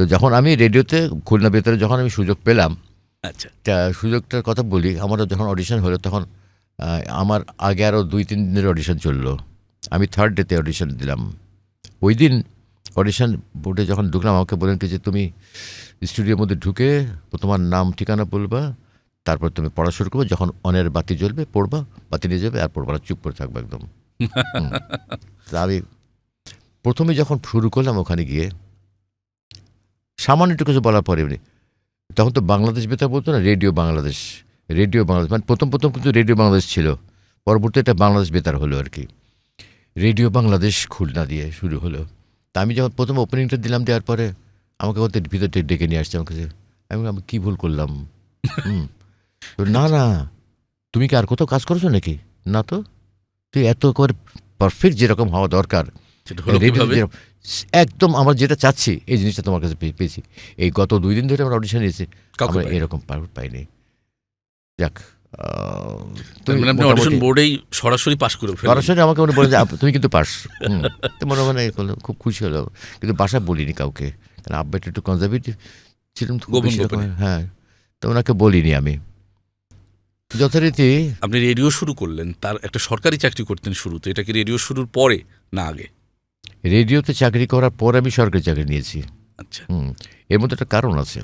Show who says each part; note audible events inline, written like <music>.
Speaker 1: তো যখন আমি রেডিওতে খুলনা বেতারে যখন আমি সুযোগ পেলাম
Speaker 2: আচ্ছা।
Speaker 1: সুযোগটার কথা বলি আমারও যখন অডিশন হলো তখন আমার আগে আরও দুই তিন দিনের অডিশন চলল। আমি থার্ড ডেতে অডিশন দিলাম। ওই দিন অডিশন বোর্ডে যখন ঢুকলাম আমাকে বললেন কি যে তুমি স্টুডিওর মধ্যে ঢুকে তোমার নাম ঠিকানা বলবা তারপর তুমি পড়া শুরু করবে যখন অনের বাতি জ্বলবে পড়বা বাতি নিয়ে যাবে আর পড়বা চুপ করে থাকবে একদম। <laughs> তা আমি প্রথমে যখন শুরু করলাম ওখানে গিয়ে সামান্য একটু কিছু বলার পরে তখন তো বাংলাদেশ বেতার বলতো না রেডিও বাংলাদেশ রেডিও বাংলাদেশ মানে প্রথম প্রথম কিন্তু রেডিও বাংলাদেশ ছিল পরবর্তী এটা বাংলাদেশ বেতার হলো আর কি। রেডিও বাংলাদেশ খুলনা দিয়ে শুরু হলো। তা আমি যখন প্রথম ওপেনিংটা দিলাম দেওয়ার পরে আমাকে ওদের ভিতর থেকে ডেকে নিয়ে আসছে আমাকে যে, আমি আমি কী ভুল করলাম? না না তুমি কি আর কোথাও কাজ করেছ নাকি? না তো? তুই এত করে পারফেক্ট যেরকম হওয়া দরকার একদম আমার যেটা চাচ্ছি এই জিনিসটা তোমার কাছে পেয়ে- পেয়েছি। এই গত দুই দিন ধরে আমরা অডিশন নিয়েছি আমরা এরকম পাইনি। যাক
Speaker 2: মানে অডিশন বোর্ডেই সরাসরি করে
Speaker 1: সরাসরি আমাকে উনি যে তুমি কিন্তু পাস। <laughs> মনে মনে করল, খুব খুশি হলো। কিন্তু বাসা বলিনি কাউকে। কারণ আব্বা একটু কনজারভেটিভ ছিলাম হ্যাঁ তো ওনাকে বলিনি আমি। যথারীতি
Speaker 2: আপনি রেডিও শুরু করলেন তার একটা সরকারি চাকরি করতেন শুরুতে এটা কি রেডিও শুরুর পরে না আগে?
Speaker 1: রেডিওতে চাকরি করার পর আমি সরকারি চাকরি নিয়েছি।
Speaker 2: আচ্ছা।
Speaker 1: হুম এর মধ্যে একটা কারণ আছে।